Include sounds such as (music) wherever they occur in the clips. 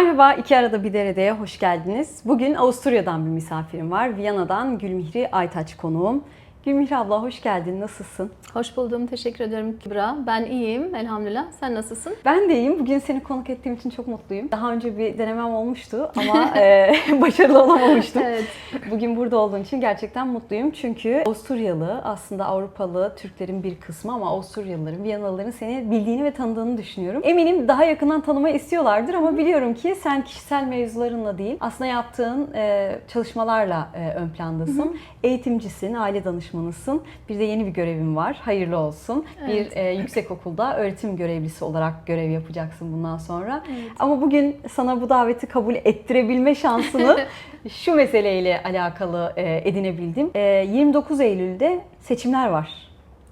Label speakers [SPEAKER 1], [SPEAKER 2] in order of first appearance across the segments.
[SPEAKER 1] Merhaba, iki arada bir deredeye hoş geldiniz. Bugün Avusturya'dan bir misafirim var. Viyana'dan Gülmihri Aytaç konuğum. Gülmihri abla hoş geldin, nasılsın?
[SPEAKER 2] Hoş buldum. Teşekkür ederim Kübra. Ben iyiyim elhamdülillah. Sen nasılsın?
[SPEAKER 1] Ben de iyiyim. Bugün seni konuk ettiğim için çok mutluyum. Daha önce bir denemem olmuştu ama (laughs) e, (laughs) başarılı olamamıştım.
[SPEAKER 2] Evet.
[SPEAKER 1] Bugün burada olduğun için gerçekten mutluyum. Çünkü Avusturyalı aslında Avrupalı Türklerin bir kısmı ama Avusturyalıların, Viyanalıların seni bildiğini ve tanıdığını düşünüyorum. Eminim daha yakından tanımayı istiyorlardır ama biliyorum ki sen kişisel mevzularınla değil aslında yaptığın e, çalışmalarla e, ön plandasın. Eğitimcisin, aile danışmanısın. Bir de yeni bir görevin var. Hayırlı olsun.
[SPEAKER 2] Evet.
[SPEAKER 1] Bir e, yüksek okulda öğretim görevlisi olarak görev yapacaksın bundan sonra.
[SPEAKER 2] Evet.
[SPEAKER 1] Ama bugün sana bu daveti kabul ettirebilme şansını (laughs) şu meseleyle alakalı e, edinebildim. E, 29 Eylül'de seçimler var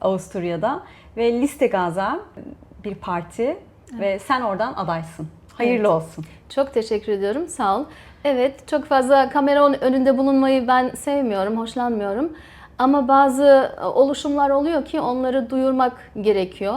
[SPEAKER 1] Avusturya'da ve Liste Gaza bir parti ve sen oradan adaysın. Hayırlı
[SPEAKER 2] Evet.
[SPEAKER 1] olsun.
[SPEAKER 2] Çok teşekkür ediyorum. Sağ ol. Evet, çok fazla kamera ön- önünde bulunmayı ben sevmiyorum, hoşlanmıyorum. Ama bazı e, oluşumlar oluyor ki onları duyurmak gerekiyor.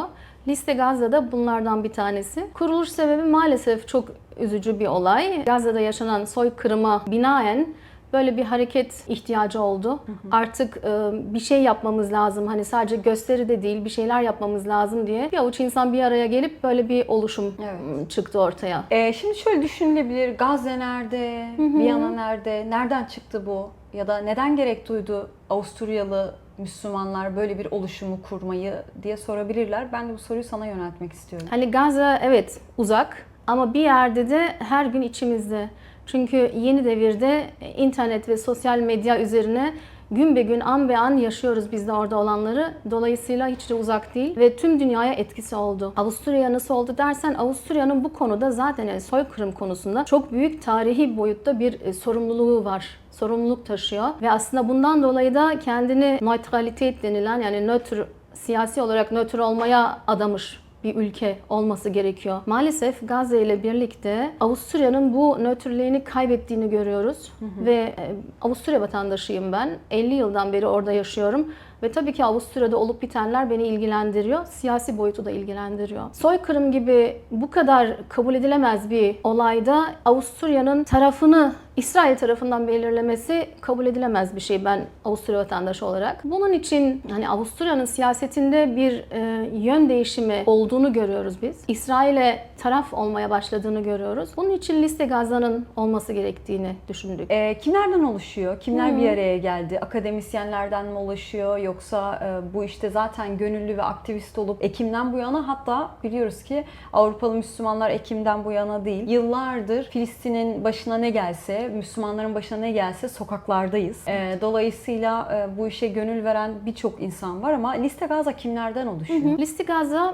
[SPEAKER 2] Liste Gazze'de bunlardan bir tanesi. Kuruluş sebebi maalesef çok üzücü bir olay. Gazze'de yaşanan soykırıma binaen böyle bir hareket ihtiyacı oldu. Artık e, bir şey yapmamız lazım. Hani sadece gösteri de değil, bir şeyler yapmamız lazım diye bir avuç insan bir araya gelip böyle bir oluşum
[SPEAKER 1] Evet.
[SPEAKER 2] çıktı ortaya.
[SPEAKER 1] E, şimdi şöyle düşünülebilir. Gazze nerede? Viyana nerede? Nereden çıktı bu? Ya da neden gerek duydu Avusturyalı Müslümanlar böyle bir oluşumu kurmayı diye sorabilirler. Ben de bu soruyu sana yöneltmek istiyorum.
[SPEAKER 2] Hani Gazze evet uzak ama bir yerde de her gün içimizde. Çünkü yeni devirde internet ve sosyal medya üzerine gün be gün an be an yaşıyoruz biz de orada olanları. Dolayısıyla hiç de uzak değil ve tüm dünyaya etkisi oldu. Avusturya nasıl oldu dersen Avusturya'nın bu konuda zaten yani soykırım konusunda çok büyük tarihi boyutta bir e, sorumluluğu var sorumluluk taşıyor ve aslında bundan dolayı da kendini neutralitet denilen yani nötr siyasi olarak nötr olmaya adamış bir ülke olması gerekiyor. Maalesef Gazze ile birlikte Avusturya'nın bu nötrlüğünü kaybettiğini görüyoruz. Ve e, Avusturya vatandaşıyım ben. 50 yıldan beri orada yaşıyorum. Ve tabii ki Avusturya'da olup bitenler beni ilgilendiriyor. Siyasi boyutu da ilgilendiriyor. Soykırım gibi bu kadar kabul edilemez bir olayda Avusturya'nın tarafını İsrail tarafından belirlemesi kabul edilemez bir şey ben Avusturya vatandaşı olarak. Bunun için hani Avusturya'nın siyasetinde bir e, yön değişimi olduğunu görüyoruz biz. İsrail'e taraf olmaya başladığını görüyoruz. Bunun için liste Gaza'nın olması gerektiğini düşündük.
[SPEAKER 1] E, kimlerden oluşuyor? Kimler bir araya geldi? Akademisyenlerden mi oluşuyor? Yoksa e, bu işte zaten gönüllü ve aktivist olup Ekim'den bu yana hatta biliyoruz ki Avrupalı Müslümanlar Ekim'den bu yana değil. Yıllardır Filistin'in başına ne gelse, Müslümanların başına ne gelse sokaklardayız. E, dolayısıyla e, bu işe gönül veren birçok insan var ama liste Gaza kimlerden oluşuyor?
[SPEAKER 2] Listi Gaza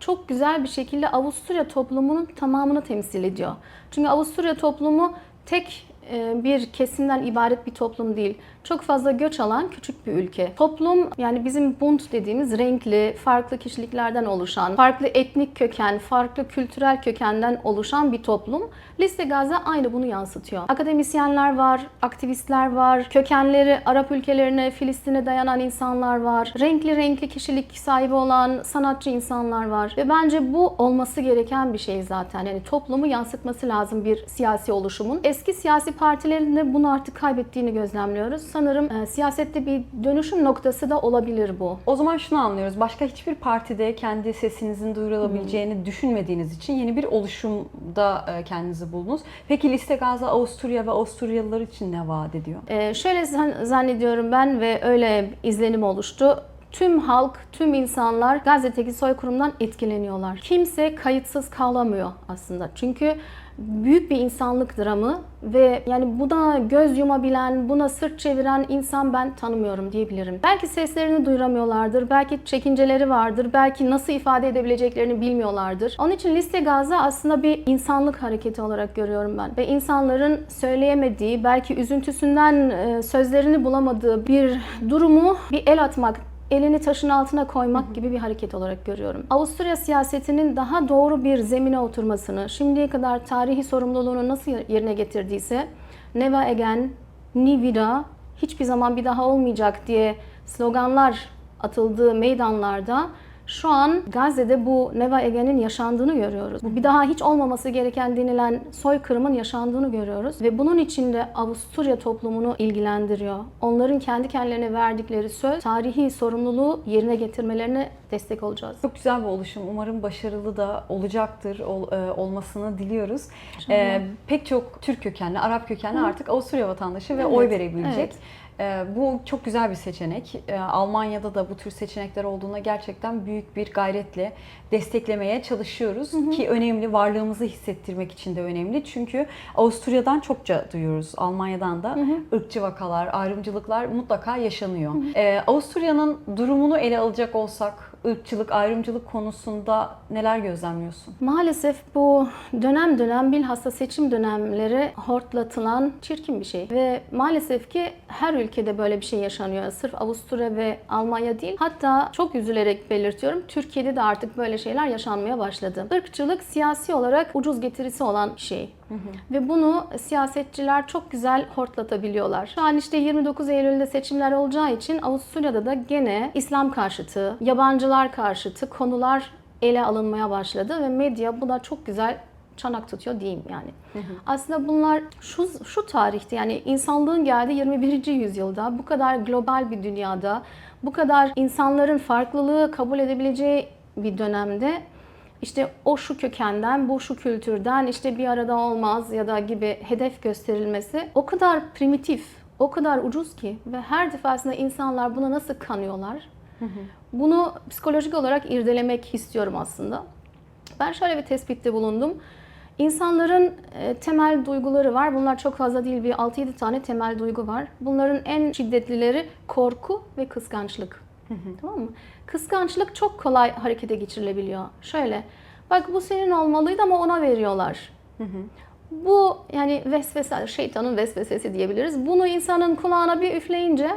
[SPEAKER 2] çok güzel bir şekilde Avusturya toplumunun tamamını temsil ediyor. Çünkü Avusturya toplumu tek e, bir kesimden ibaret bir toplum değil. Çok fazla göç alan küçük bir ülke. Toplum yani bizim Bund dediğimiz renkli, farklı kişiliklerden oluşan, farklı etnik köken, farklı kültürel kökenden oluşan bir toplum. Liste Gaza aynı bunu yansıtıyor. Akademisyenler var, aktivistler var, kökenleri Arap ülkelerine, Filistin'e dayanan insanlar var. Renkli renkli kişilik sahibi olan sanatçı insanlar var. Ve bence bu olması gereken bir şey zaten. Yani toplumu yansıtması lazım bir siyasi oluşumun. Eski siyasi partilerin de bunu artık kaybettiğini gözlemliyoruz. Sanırım e, siyasette bir dönüşüm noktası da olabilir bu.
[SPEAKER 1] O zaman şunu anlıyoruz. Başka hiçbir partide kendi sesinizin duyurulabileceğini düşünmediğiniz için yeni bir oluşumda e, kendinizi buldunuz. Peki Liste Gaza Avusturya ve Avusturyalılar için ne vaat ediyor?
[SPEAKER 2] Ee, şöyle zan- zannediyorum ben ve öyle izlenim oluştu. Tüm halk, tüm insanlar Gazze'deki soykırımdan etkileniyorlar. Kimse kayıtsız kalamıyor aslında. Çünkü büyük bir insanlık dramı ve yani buna göz yumabilen, buna sırt çeviren insan ben tanımıyorum diyebilirim. Belki seslerini duyuramıyorlardır, belki çekinceleri vardır, belki nasıl ifade edebileceklerini bilmiyorlardır. Onun için Liste Gaza aslında bir insanlık hareketi olarak görüyorum ben. Ve insanların söyleyemediği, belki üzüntüsünden e, sözlerini bulamadığı bir durumu bir el atmak, elini taşın altına koymak gibi bir hareket olarak görüyorum. Avusturya siyasetinin daha doğru bir zemine oturmasını, şimdiye kadar tarihi sorumluluğunu nasıl yerine getirdiyse, Neva Egen, Ni Vida, hiçbir zaman bir daha olmayacak diye sloganlar atıldığı meydanlarda Şu an Gazze'de bu Neva Ege'nin yaşandığını görüyoruz. Bu bir daha hiç olmaması gereken denilen soykırımın yaşandığını görüyoruz. Ve bunun içinde Avusturya toplumunu ilgilendiriyor. Onların kendi kendilerine verdikleri söz, tarihi sorumluluğu yerine getirmelerine destek olacağız.
[SPEAKER 1] Çok güzel bir oluşum. Umarım başarılı da olacaktır. ol- e, olmasını diliyoruz. E, pek çok Türk kökenli, Arap kökenli artık Avusturya vatandaşı ve
[SPEAKER 2] Evet,
[SPEAKER 1] oy verebilecek.
[SPEAKER 2] evet.
[SPEAKER 1] E, bu çok güzel bir seçenek. E, Almanya'da da bu tür seçenekler olduğuna gerçekten büyük bir gayretle desteklemeye çalışıyoruz ki önemli varlığımızı hissettirmek için de önemli. Çünkü Avusturya'dan çokça duyuyoruz. Almanya'dan da ırkçı vakalar, ayrımcılıklar mutlaka yaşanıyor. E, Avusturya'nın durumunu ele alacak olsak ırkçılık, ayrımcılık konusunda neler gözlemliyorsun?
[SPEAKER 2] Maalesef bu dönem dönem bilhassa seçim dönemleri hortlatılan çirkin bir şey. Ve maalesef ki her ülkede böyle bir şey yaşanıyor. Sırf Avusturya ve Almanya değil. Hatta çok üzülerek belirtiyorum. Türkiye'de de artık böyle şeyler yaşanmaya başladı. Irkçılık siyasi olarak ucuz getirisi olan bir şey. Ve bunu siyasetçiler çok güzel hortlatabiliyorlar. Şu an işte 29 Eylül'de seçimler olacağı için Avusturya'da da gene İslam karşıtı, yabancılar karşıtı konular ele alınmaya başladı ve medya buna çok güzel çanak tutuyor diyeyim yani. Aslında bunlar şu şu tarihte yani insanlığın geldiği 21. yüzyılda bu kadar global bir dünyada bu kadar insanların farklılığı kabul edebileceği bir dönemde işte o şu kökenden, bu şu kültürden işte bir arada olmaz ya da gibi hedef gösterilmesi o kadar primitif, o kadar ucuz ki ve her defasında insanlar buna nasıl kanıyorlar? Bunu psikolojik olarak irdelemek istiyorum aslında. Ben şöyle bir tespitte bulundum. İnsanların e, temel duyguları var. Bunlar çok fazla değil. Bir 6-7 tane temel duygu var. Bunların en şiddetlileri korku ve kıskançlık. Tamam mı? Kıskançlık çok kolay harekete geçirilebiliyor. Şöyle, bak bu senin olmalıydı ama ona veriyorlar. Bu yani vesvese, şeytanın vesvesesi diyebiliriz. Bunu insanın kulağına bir üfleyince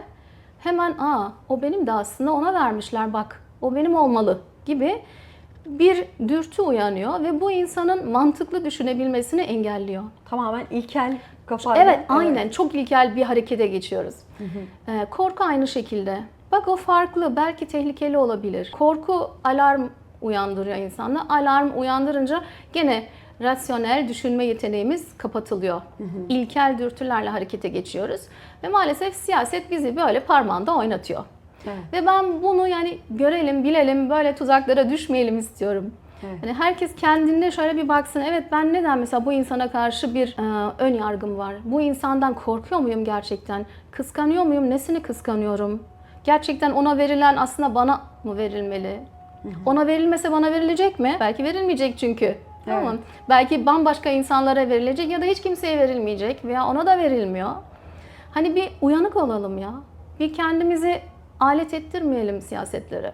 [SPEAKER 2] hemen aa o benim de aslında ona vermişler bak o benim olmalı gibi bir dürtü uyanıyor ve bu insanın mantıklı düşünebilmesini engelliyor.
[SPEAKER 1] Tamamen ilkel kafayla.
[SPEAKER 2] Evet, aynen. Çok ilkel bir harekete geçiyoruz. Ee, korku aynı şekilde. Bak o farklı, belki tehlikeli olabilir. Korku alarm uyandırıyor insanda. Alarm uyandırınca gene rasyonel düşünme yeteneğimiz kapatılıyor. İlkel dürtülerle harekete geçiyoruz. Ve maalesef siyaset bizi böyle parmağında oynatıyor.
[SPEAKER 1] Evet.
[SPEAKER 2] Ve ben bunu yani görelim, bilelim, böyle tuzaklara düşmeyelim istiyorum.
[SPEAKER 1] Evet.
[SPEAKER 2] Yani herkes kendinde şöyle bir baksın. Evet ben neden mesela bu insana karşı bir e, ön yargım var? Bu insandan korkuyor muyum gerçekten? Kıskanıyor muyum? Nesini kıskanıyorum? Gerçekten ona verilen aslında bana mı verilmeli? Ona verilmese bana verilecek mi? Belki verilmeyecek çünkü. Tamam. mı? Belki bambaşka insanlara verilecek ya da hiç kimseye verilmeyecek veya ona da verilmiyor. Hani bir uyanık olalım ya. Bir kendimizi alet ettirmeyelim siyasetlere.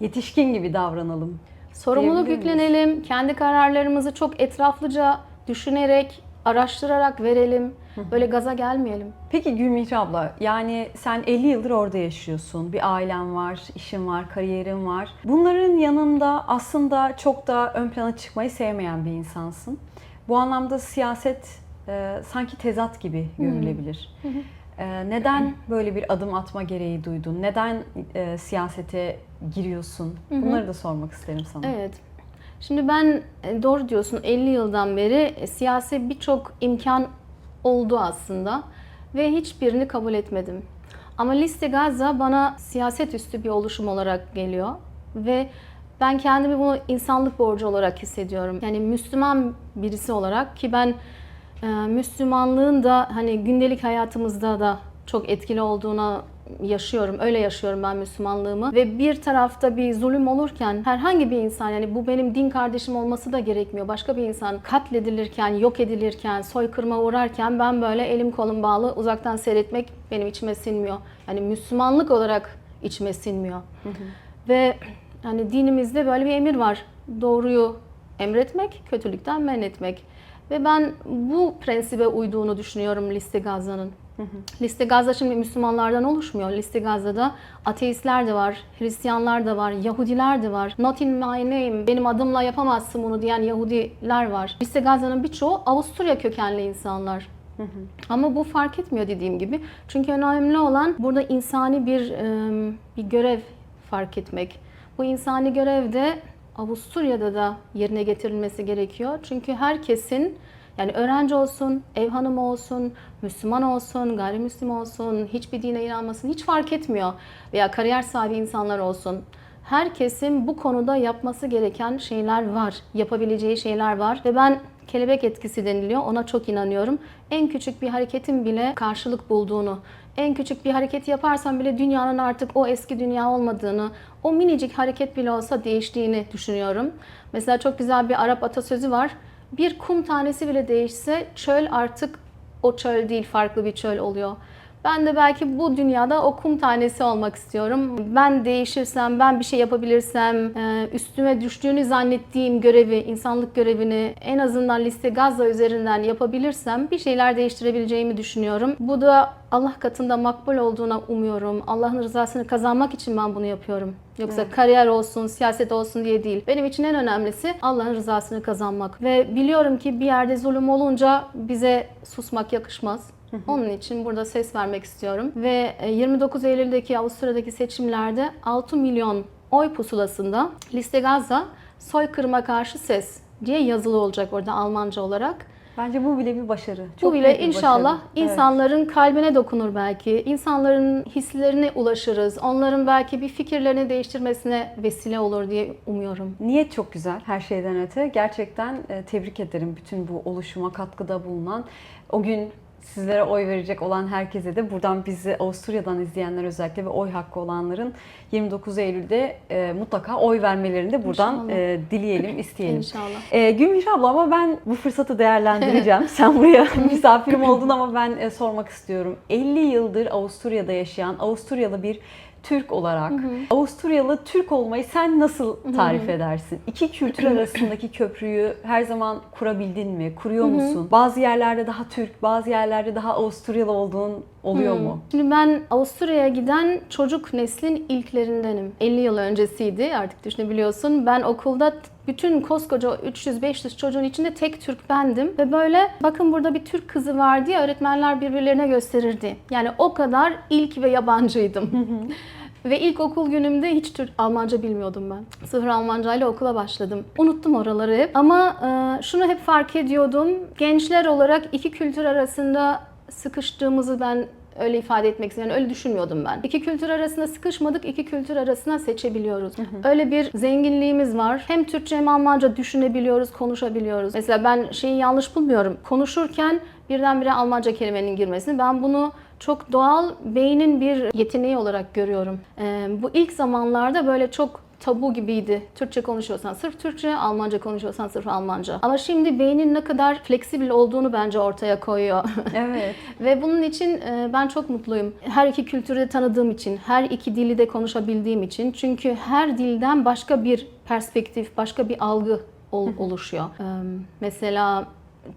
[SPEAKER 1] Yetişkin gibi davranalım.
[SPEAKER 2] Sorumluluk yüklenelim. Kendi kararlarımızı çok etraflıca düşünerek, araştırarak verelim. Böyle gaza gelmeyelim.
[SPEAKER 1] Peki Gülmihri abla, yani sen 50 yıldır orada yaşıyorsun. Bir ailen var, işin var, kariyerin var. Bunların yanında aslında çok da ön plana çıkmayı sevmeyen bir insansın. Bu anlamda siyaset e, sanki tezat gibi görülebilir. E, neden böyle bir adım atma gereği duydun? Neden e, siyasete giriyorsun? Bunları da sormak isterim sana.
[SPEAKER 2] Evet. Şimdi ben e, doğru diyorsun 50 yıldan beri e, siyasi birçok imkan oldu aslında ve hiçbirini kabul etmedim. Ama Liste Gaza bana siyaset üstü bir oluşum olarak geliyor ve ben kendimi bunu insanlık borcu olarak hissediyorum. Yani Müslüman birisi olarak ki ben e, Müslümanlığın da hani gündelik hayatımızda da çok etkili olduğuna yaşıyorum. Öyle yaşıyorum ben Müslümanlığımı. Ve bir tarafta bir zulüm olurken herhangi bir insan yani bu benim din kardeşim olması da gerekmiyor. Başka bir insan katledilirken, yok edilirken, soykırıma uğrarken ben böyle elim kolum bağlı uzaktan seyretmek benim içime sinmiyor. Yani Müslümanlık olarak içime sinmiyor. Ve hani dinimizde böyle bir emir var. Doğruyu emretmek, kötülükten men etmek. Ve ben bu prensibe uyduğunu düşünüyorum Liste Gaza'nın. Liste Gazze şimdi Müslümanlardan oluşmuyor. Liste Gazze'da ateistler de var, Hristiyanlar da var, Yahudiler de var. Not in my name, benim adımla yapamazsın bunu diyen Yahudiler var. Liste Gazze'nin birçoğu Avusturya kökenli insanlar. Ama bu fark etmiyor dediğim gibi. Çünkü önemli olan burada insani bir bir görev fark etmek. Bu insani görev de Avusturya'da da yerine getirilmesi gerekiyor. Çünkü herkesin yani öğrenci olsun, ev hanımı olsun, Müslüman olsun, gayrimüslim olsun, hiçbir dine inanmasın hiç fark etmiyor. Veya kariyer sahibi insanlar olsun. Herkesin bu konuda yapması gereken şeyler var, yapabileceği şeyler var ve ben kelebek etkisi deniliyor. Ona çok inanıyorum. En küçük bir hareketin bile karşılık bulduğunu, en küçük bir hareket yaparsan bile dünyanın artık o eski dünya olmadığını, o minicik hareket bile olsa değiştiğini düşünüyorum. Mesela çok güzel bir Arap atasözü var. Bir kum tanesi bile değişse çöl artık o çöl değil, farklı bir çöl oluyor. Ben de belki bu dünyada o kum tanesi olmak istiyorum. Ben değişirsem, ben bir şey yapabilirsem, e, üstüme düştüğünü zannettiğim görevi, insanlık görevini en azından liste Gazze üzerinden yapabilirsem bir şeyler değiştirebileceğimi düşünüyorum. Bu da Allah katında makbul olduğuna umuyorum. Allah'ın rızasını kazanmak için ben bunu yapıyorum. Yoksa kariyer olsun, siyaset olsun diye değil. Benim için en önemlisi Allah'ın rızasını kazanmak. Ve biliyorum ki bir yerde zulüm olunca bize susmak yakışmaz. Onun için burada ses vermek istiyorum. Ve e, 29 Eylül'deki Avusturya'daki seçimlerde 6 milyon oy pusulasında Liste Gaza soykırıma karşı ses diye yazılı olacak orada Almanca olarak.
[SPEAKER 1] Bence bu bile bir başarı.
[SPEAKER 2] Bu
[SPEAKER 1] Çok
[SPEAKER 2] bile
[SPEAKER 1] büyük bir
[SPEAKER 2] inşallah
[SPEAKER 1] başarı. Evet.
[SPEAKER 2] insanların kalbine dokunur belki. İnsanların hislerine ulaşırız. Onların belki bir fikirlerini değiştirmesine vesile olur diye umuyorum.
[SPEAKER 1] Niyet çok güzel her şeyden öte. Gerçekten e, tebrik ederim bütün bu oluşuma katkıda bulunan. O gün sizlere oy verecek olan herkese de buradan bizi Avusturya'dan izleyenler özellikle ve oy hakkı olanların 29 Eylül'de e, mutlaka oy vermelerini de buradan
[SPEAKER 2] İnşallah.
[SPEAKER 1] e, dileyelim, isteyelim.
[SPEAKER 2] İnşallah.
[SPEAKER 1] E, Gümüş abla ama ben bu fırsatı değerlendireceğim. (laughs) Sen buraya (laughs) misafirim oldun ama ben e, sormak istiyorum. 50 yıldır Avusturya'da yaşayan Avusturyalı bir Türk olarak Avusturyalı Türk olmayı sen nasıl tarif edersin? İki kültür (clears throat) arasındaki köprüyü her zaman kurabildin mi? Kuruyor musun? Bazı yerlerde daha Türk, bazı yerlerde daha Avusturyalı olduğun oluyor mu?
[SPEAKER 2] Şimdi ben Avusturya'ya giden çocuk neslin ilklerindenim. 50 yıl öncesiydi artık düşünebiliyorsun. Ben okulda bütün koskoca 300-500 çocuğun içinde tek Türk bendim. Ve böyle bakın burada bir Türk kızı var diye öğretmenler birbirlerine gösterirdi. Yani o kadar ilk ve yabancıydım. (laughs) Ve ilk okul günümde hiç Türk Almanca bilmiyordum ben. Sıfır Almanca ile okula başladım. Unuttum oraları hep. Ama e, şunu hep fark ediyordum. Gençler olarak iki kültür arasında sıkıştığımızı ben öyle ifade etmek istiyorum. Yani öyle düşünmüyordum ben. İki kültür arasında sıkışmadık, iki kültür arasında seçebiliyoruz. Öyle bir zenginliğimiz var. Hem Türkçe hem Almanca düşünebiliyoruz, konuşabiliyoruz. Mesela ben şeyi yanlış bulmuyorum. Konuşurken birdenbire Almanca kelimenin girmesini ben bunu çok doğal beynin bir yeteneği olarak görüyorum. Ee, bu ilk zamanlarda böyle çok tabu gibiydi. Türkçe konuşuyorsan sırf Türkçe, Almanca konuşuyorsan sırf Almanca. Ama şimdi beynin ne kadar fleksibil olduğunu bence ortaya koyuyor. (laughs)
[SPEAKER 1] Evet.
[SPEAKER 2] Ve bunun için e, ben çok mutluyum. Her iki kültürü de tanıdığım için, her iki dili de konuşabildiğim için. Çünkü her dilden başka bir perspektif, başka bir algı ol- oluşuyor. Mesela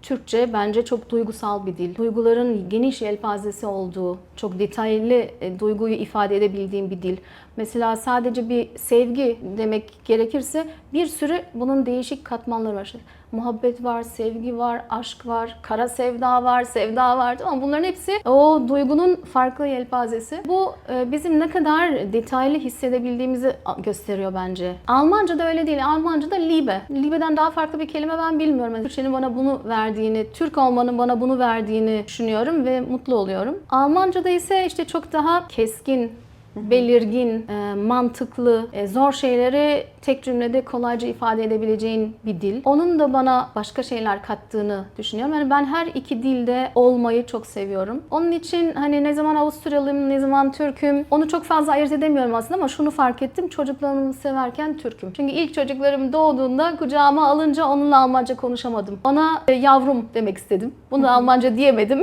[SPEAKER 2] Türkçe bence çok duygusal bir dil. Duyguların geniş yelpazesi olduğu, çok detaylı e, duyguyu ifade edebildiğim bir dil. Mesela sadece bir sevgi demek gerekirse bir sürü bunun değişik katmanları var. Muhabbet var, sevgi var, aşk var, kara sevda var, sevda var. Tamam bunların hepsi o duygunun farklı yelpazesi. Bu e, bizim ne kadar detaylı hissedebildiğimizi gösteriyor bence. Almanca da öyle değil. Almanca da Liebe. Liebe'den daha farklı bir kelime ben bilmiyorum. Türkçenin bana bunu verdiğini, Türk olmanın bana bunu verdiğini düşünüyorum ve mutlu oluyorum. Almanca'da ise işte çok daha keskin, belirgin, e, mantıklı, e, zor şeyleri tek cümlede kolayca ifade edebileceğin bir dil. Onun da bana başka şeyler kattığını düşünüyorum. Yani ben her iki dilde olmayı çok seviyorum. Onun için hani ne zaman Avusturyalıyım, ne zaman Türk'üm onu çok fazla ayırt edemiyorum aslında ama şunu fark ettim. Çocuklarımı severken Türk'üm. Çünkü ilk çocuklarım doğduğunda kucağıma alınca onunla Almanca konuşamadım. Ona e, yavrum demek istedim. Bunu Almanca diyemedim.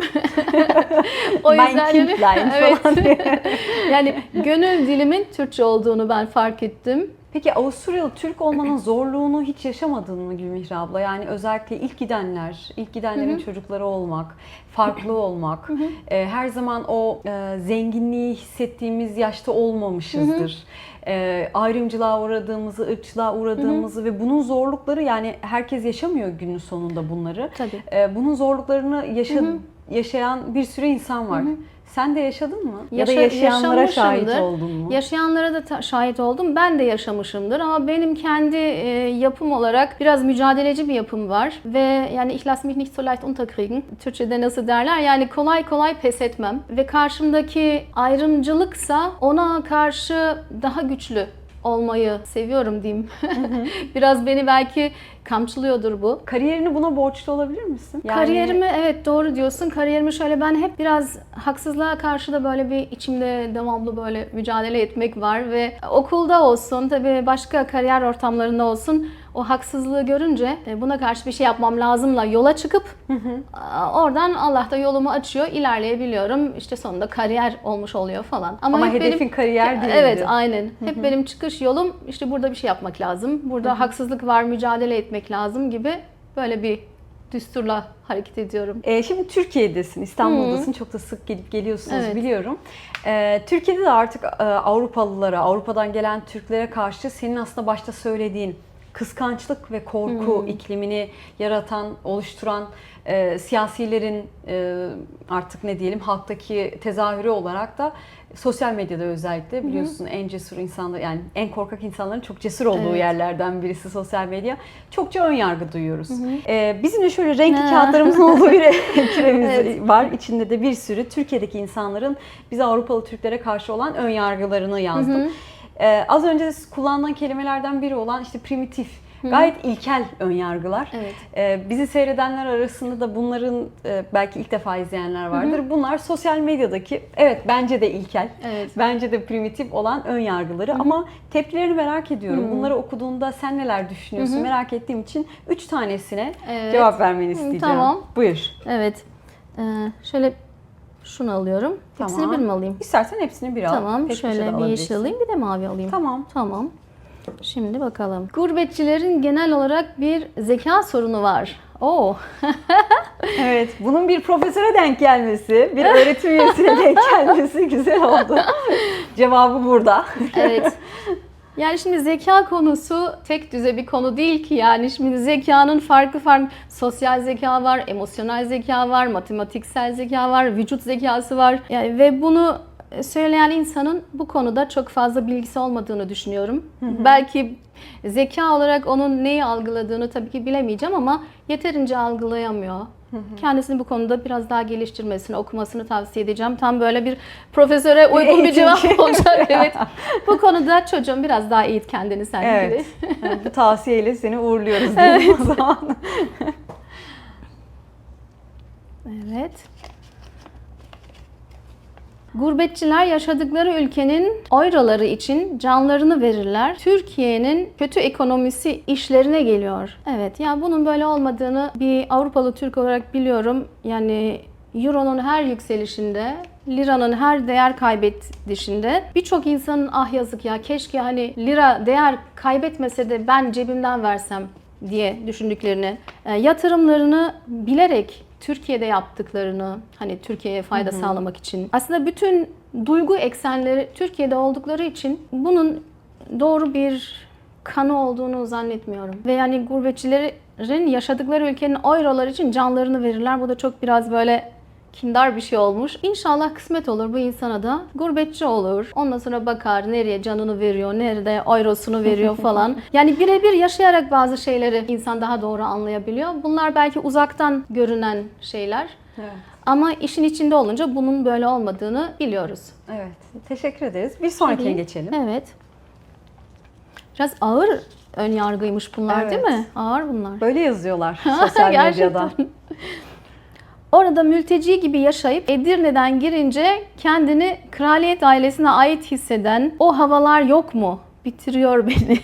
[SPEAKER 2] (laughs) o yüzden
[SPEAKER 1] Kindlein
[SPEAKER 2] Evet. (laughs) yani gönül dilimin Türkçe olduğunu ben fark ettim.
[SPEAKER 1] Peki Avusturyalı Türk olmanın zorluğunu hiç yaşamadın mı Gülmihra abla? Yani özellikle ilk gidenler, ilk gidenlerin çocukları olmak, farklı olmak, e, her zaman o e, zenginliği hissettiğimiz yaşta olmamışızdır. E, ayrımcılığa uğradığımızı, ırkçılığa uğradığımızı ve bunun zorlukları yani herkes yaşamıyor günün sonunda bunları.
[SPEAKER 2] Tabii.
[SPEAKER 1] E, bunun zorluklarını yaşa, yaşayan bir sürü insan var. Sen de yaşadın mı? ya da
[SPEAKER 2] Yaşa-
[SPEAKER 1] yaşayanlara şahit oldun mu?
[SPEAKER 2] Yaşayanlara da şahit oldum. Ben de yaşamışımdır ama benim kendi e, yapım olarak biraz mücadeleci bir yapım var ve yani ich lasse mich nicht so leicht unterkriegen. Türkçe'de nasıl derler? Yani kolay kolay pes etmem ve karşımdaki ayrımcılıksa ona karşı daha güçlü olmayı seviyorum diyeyim. (laughs) biraz beni belki kamçılıyordur bu.
[SPEAKER 1] Kariyerini buna borçlu olabilir misin? Yani-
[SPEAKER 2] Kariyerimi evet doğru diyorsun. Kariyerimi şöyle ben hep biraz haksızlığa karşı da böyle bir içimde devamlı böyle mücadele etmek var ve okulda olsun tabii başka kariyer ortamlarında olsun o haksızlığı görünce e, buna karşı bir şey yapmam lazımla yola çıkıp oradan Allah da yolumu açıyor, ilerleyebiliyorum. İşte sonunda kariyer olmuş oluyor falan.
[SPEAKER 1] Ama
[SPEAKER 2] hep
[SPEAKER 1] hedefin kariyer değildi.
[SPEAKER 2] Evet, aynen. Hep benim çıkış yolum işte burada bir şey yapmak lazım. Burada haksızlık var, mücadele etmek lazım gibi böyle bir düsturla hareket ediyorum.
[SPEAKER 1] Ee, şimdi Türkiye'desin, İstanbul'dasın. Çok da sık gelip geliyorsunuz
[SPEAKER 2] Evet.
[SPEAKER 1] biliyorum. Ee, Türkiye'de de artık e, Avrupalılara, Avrupa'dan gelen Türklere karşı senin aslında başta söylediğin kıskançlık ve korku iklimini yaratan, oluşturan e, siyasilerin e, artık ne diyelim halktaki tezahürü olarak da sosyal medyada özellikle biliyorsun en cesur insanlar yani en korkak insanların çok cesur olduğu
[SPEAKER 2] Evet.
[SPEAKER 1] yerlerden birisi sosyal medya. Çokça ön yargı duyuyoruz. Ee, bizim de şöyle renkli
[SPEAKER 2] Ha.
[SPEAKER 1] kağıtlarımızın (laughs) olduğu bir küremiz
[SPEAKER 2] Evet.
[SPEAKER 1] var. İçinde de bir sürü Türkiye'deki insanların bize Avrupalı Türklere karşı olan ön yargılarını yazdım. Ee, az önce kullanılan kelimelerden biri olan işte primitif, gayet ilkel ön yargılar.
[SPEAKER 2] Evet.
[SPEAKER 1] Ee, bizi seyredenler arasında da bunların e, belki ilk defa izleyenler vardır. Bunlar sosyal medyadaki evet bence de ilkel,
[SPEAKER 2] Evet.
[SPEAKER 1] bence de primitif olan ön yargıları ama tepkilerini merak ediyorum. Bunları okuduğunda sen neler düşünüyorsun merak ettiğim için üç tanesine
[SPEAKER 2] Evet.
[SPEAKER 1] cevap vermeni isteyeceğim.
[SPEAKER 2] tamam.
[SPEAKER 1] Buyur.
[SPEAKER 2] Evet. Ee, şöyle şunu alıyorum. Hepsini
[SPEAKER 1] Tamam.
[SPEAKER 2] bir mi alayım?
[SPEAKER 1] İstersen hepsini bir al.
[SPEAKER 2] Tamam.
[SPEAKER 1] Peş
[SPEAKER 2] şöyle bir yeşil alayım, bir de mavi alayım.
[SPEAKER 1] Tamam.
[SPEAKER 2] Tamam. Şimdi bakalım. Gurbetçilerin genel olarak bir zeka sorunu var. Oo. (laughs)
[SPEAKER 1] Evet, bunun bir profesöre denk gelmesi, bir öğretim üyesine (laughs) denk gelmesi güzel oldu. Cevabı burada.
[SPEAKER 2] evet. Yani şimdi zeka konusu tek düze bir konu değil ki yani şimdi zekanın farklı farklı sosyal zeka var, emosyonel zeka var, matematiksel zeka var, vücut zekası var. Yani ve bunu söyleyen insanın bu konuda çok fazla bilgisi olmadığını düşünüyorum. Belki zeka olarak onun neyi algıladığını tabii ki bilemeyeceğim ama yeterince algılayamıyor. Kendisini bu konuda biraz daha geliştirmesini, okumasını tavsiye edeceğim. Tam böyle bir profesöre uygun bir cevap (laughs) olacak. Evet. Bu konuda çocuğum biraz daha eğit kendini sen
[SPEAKER 1] Evet.
[SPEAKER 2] gibi.
[SPEAKER 1] Bu tavsiyeyle seni uğurluyoruz (laughs) diyelim o zaman.
[SPEAKER 2] Evet. Gurbetçiler yaşadıkları ülkenin euroları için canlarını verirler. Türkiye'nin kötü ekonomisi işlerine geliyor. Evet ya bunun böyle olmadığını bir Avrupalı Türk olarak biliyorum. Yani Euro'nun her yükselişinde, liranın her değer kaybedişinde birçok insanın ah yazık ya keşke hani lira değer kaybetmese de ben cebimden versem diye düşündüklerini, e, yatırımlarını bilerek Türkiye'de yaptıklarını, hani Türkiye'ye fayda sağlamak için. Aslında bütün duygu eksenleri Türkiye'de oldukları için bunun doğru bir kanı olduğunu zannetmiyorum. Ve yani gurbetçilerin yaşadıkları ülkenin eurolar için canlarını verirler. Bu da çok biraz böyle kindar bir şey olmuş. İnşallah kısmet olur bu insana da. Gurbetçi olur. Ondan sonra bakar nereye canını veriyor, nerede eurosunu veriyor (laughs) falan. Yani birebir yaşayarak bazı şeyleri insan daha doğru anlayabiliyor. Bunlar belki uzaktan görünen şeyler.
[SPEAKER 1] Evet.
[SPEAKER 2] Ama işin içinde olunca bunun böyle olmadığını biliyoruz.
[SPEAKER 1] evet. Teşekkür ederiz. Bir sonrakine
[SPEAKER 2] Tabii.
[SPEAKER 1] geçelim.
[SPEAKER 2] Evet. Biraz ağır ön yargıymış bunlar değil
[SPEAKER 1] Evet.
[SPEAKER 2] mi? Ağır bunlar.
[SPEAKER 1] Böyle yazıyorlar (laughs) sosyal medyada.
[SPEAKER 2] Orada mülteci gibi yaşayıp Edirne'den girince kendini kraliyet ailesine ait hisseden o havalar yok mu? Bitiriyor (laughs) beni.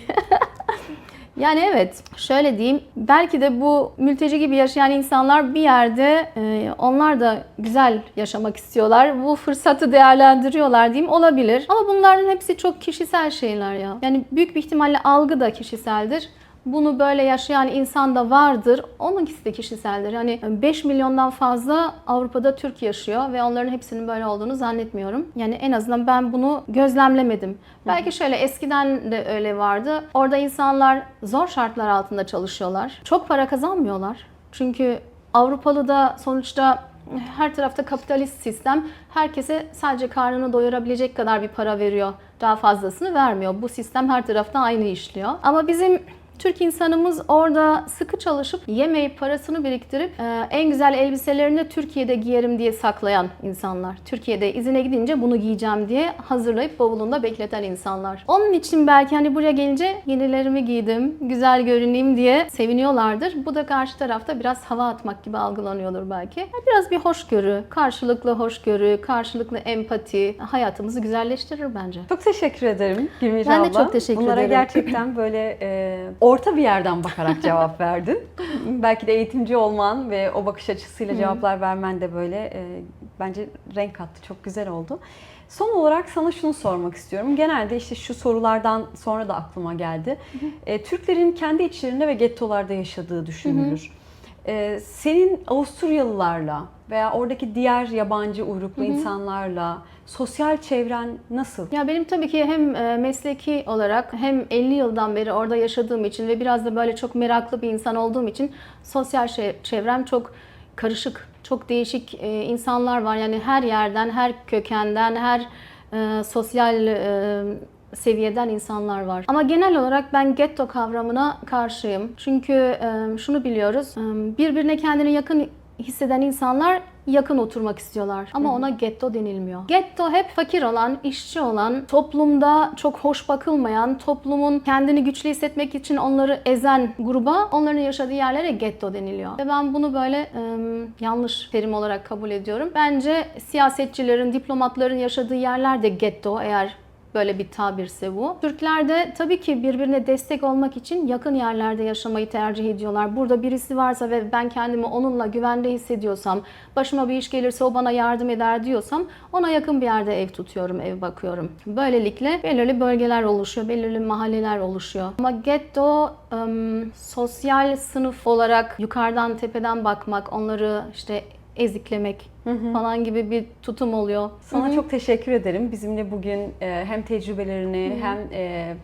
[SPEAKER 2] yani evet şöyle diyeyim belki de bu mülteci gibi yaşayan insanlar bir yerde e, onlar da güzel yaşamak istiyorlar. Bu fırsatı değerlendiriyorlar diyeyim olabilir. Ama bunların hepsi çok kişisel şeyler ya. Yani büyük bir ihtimalle algı da kişiseldir bunu böyle yaşayan insan da vardır. Onunkisi de kişiseldir. Yani 5 milyondan fazla Avrupa'da Türk yaşıyor ve onların hepsinin böyle olduğunu zannetmiyorum. Yani en azından ben bunu gözlemlemedim. Belki şöyle eskiden de öyle vardı. Orada insanlar zor şartlar altında çalışıyorlar. Çok para kazanmıyorlar. Çünkü Avrupalı da sonuçta her tarafta kapitalist sistem herkese sadece karnını doyurabilecek kadar bir para veriyor. Daha fazlasını vermiyor. Bu sistem her tarafta aynı işliyor. Ama bizim Türk insanımız orada sıkı çalışıp yemeyip parasını biriktirip e, en güzel elbiselerini Türkiye'de giyerim diye saklayan insanlar. Türkiye'de izine gidince bunu giyeceğim diye hazırlayıp bavulunda bekleten insanlar. Onun için belki hani buraya gelince yenilerimi giydim, güzel görüneyim diye seviniyorlardır. Bu da karşı tarafta biraz hava atmak gibi algılanıyordur belki. Biraz bir hoşgörü, karşılıklı hoşgörü, karşılıklı empati hayatımızı güzelleştirir bence.
[SPEAKER 1] Çok teşekkür ederim Gülmir
[SPEAKER 2] Ben de
[SPEAKER 1] abla.
[SPEAKER 2] çok teşekkür
[SPEAKER 1] Bunlara
[SPEAKER 2] ederim.
[SPEAKER 1] gerçekten böyle e, orta bir yerden bakarak (laughs) cevap verdin. Belki de eğitimci olman ve o bakış açısıyla cevaplar vermen de böyle e, bence renk kattı. Çok güzel oldu. Son olarak sana şunu sormak istiyorum. Genelde işte şu sorulardan sonra da aklıma geldi. E, Türklerin kendi içlerinde ve gettolarda yaşadığı düşünülür. E, senin Avusturyalılarla veya oradaki diğer yabancı uyruklu insanlarla sosyal çevren nasıl?
[SPEAKER 2] Ya benim tabii ki hem e, mesleki olarak hem 50 yıldan beri orada yaşadığım için ve biraz da böyle çok meraklı bir insan olduğum için sosyal şey- çevrem çok karışık, çok değişik e, insanlar var. Yani her yerden, her kökenden, her e, sosyal seviyeden insanlar var. Ama genel olarak ben getto kavramına karşıyım. Çünkü şunu biliyoruz, birbirine kendini yakın hisseden insanlar yakın oturmak istiyorlar. Ama ona getto denilmiyor. Getto hep fakir olan, işçi olan, toplumda çok hoş bakılmayan, toplumun kendini güçlü hissetmek için onları ezen gruba onların yaşadığı yerlere getto deniliyor. Ve ben bunu böyle e, yanlış terim olarak kabul ediyorum. Bence siyasetçilerin, diplomatların yaşadığı yerler de getto eğer Böyle bir tabirse bu. Türkler de tabii ki birbirine destek olmak için yakın yerlerde yaşamayı tercih ediyorlar. Burada birisi varsa ve ben kendimi onunla güvende hissediyorsam, başıma bir iş gelirse o bana yardım eder diyorsam ona yakın bir yerde ev tutuyorum, ev bakıyorum. Böylelikle belirli bölgeler oluşuyor, belirli mahalleler oluşuyor. Ama getto ım, sosyal sınıf olarak yukarıdan tepeden bakmak, onları işte eziklemek falan gibi bir tutum oluyor.
[SPEAKER 1] Sana çok teşekkür ederim. Bizimle bugün e, hem tecrübelerini hem e,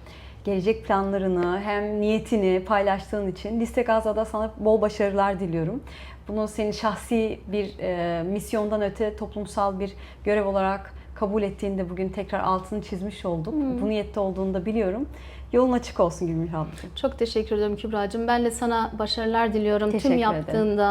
[SPEAKER 1] gelecek planlarını hem niyetini paylaştığın için Liste Gaza'da sana bol başarılar diliyorum. Bunu senin şahsi bir e, misyondan öte toplumsal bir görev olarak kabul ettiğinde bugün tekrar altını çizmiş olduk. Bu niyette olduğunu da biliyorum. Yolun açık olsun Gülmüş ablacığım.
[SPEAKER 2] Çok teşekkür ederim Kübra'cığım. Ben de sana başarılar diliyorum.
[SPEAKER 1] Teşekkür
[SPEAKER 2] Tüm
[SPEAKER 1] ederim.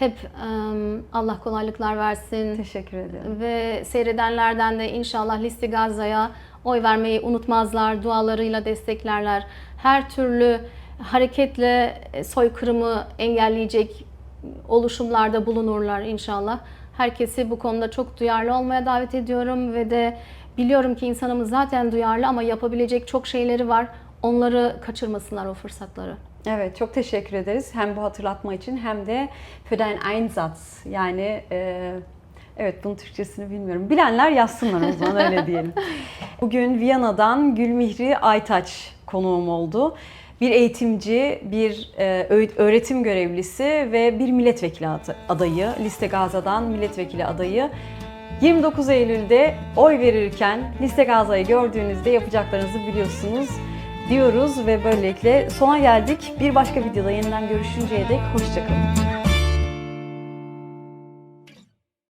[SPEAKER 2] Hep em, Allah kolaylıklar versin.
[SPEAKER 1] Teşekkür ederim.
[SPEAKER 2] Ve seyredenlerden de inşallah Listi Gaza'ya oy vermeyi unutmazlar, dualarıyla desteklerler. Her türlü hareketle e, soykırımı engelleyecek oluşumlarda bulunurlar inşallah. Herkesi bu konuda çok duyarlı olmaya davet ediyorum ve de biliyorum ki insanımız zaten duyarlı ama yapabilecek çok şeyleri var. Onları kaçırmasınlar o fırsatları.
[SPEAKER 1] Evet, çok teşekkür ederiz. Hem bu hatırlatma için hem de für dein Einsatz. Yani e, evet bunun Türkçesini bilmiyorum. Bilenler yazsınlar o zaman öyle diyelim. (laughs) Bugün Viyana'dan Gülmihri Aytaç konuğum oldu. Bir eğitimci, bir e, öğ- öğretim görevlisi ve bir milletvekili adayı. Liste Gaza'dan milletvekili adayı. 29 Eylül'de oy verirken Liste Gaza'yı gördüğünüzde yapacaklarınızı biliyorsunuz diyoruz ve böylelikle sona geldik. Bir başka videoda yeniden görüşünceye dek hoşçakalın.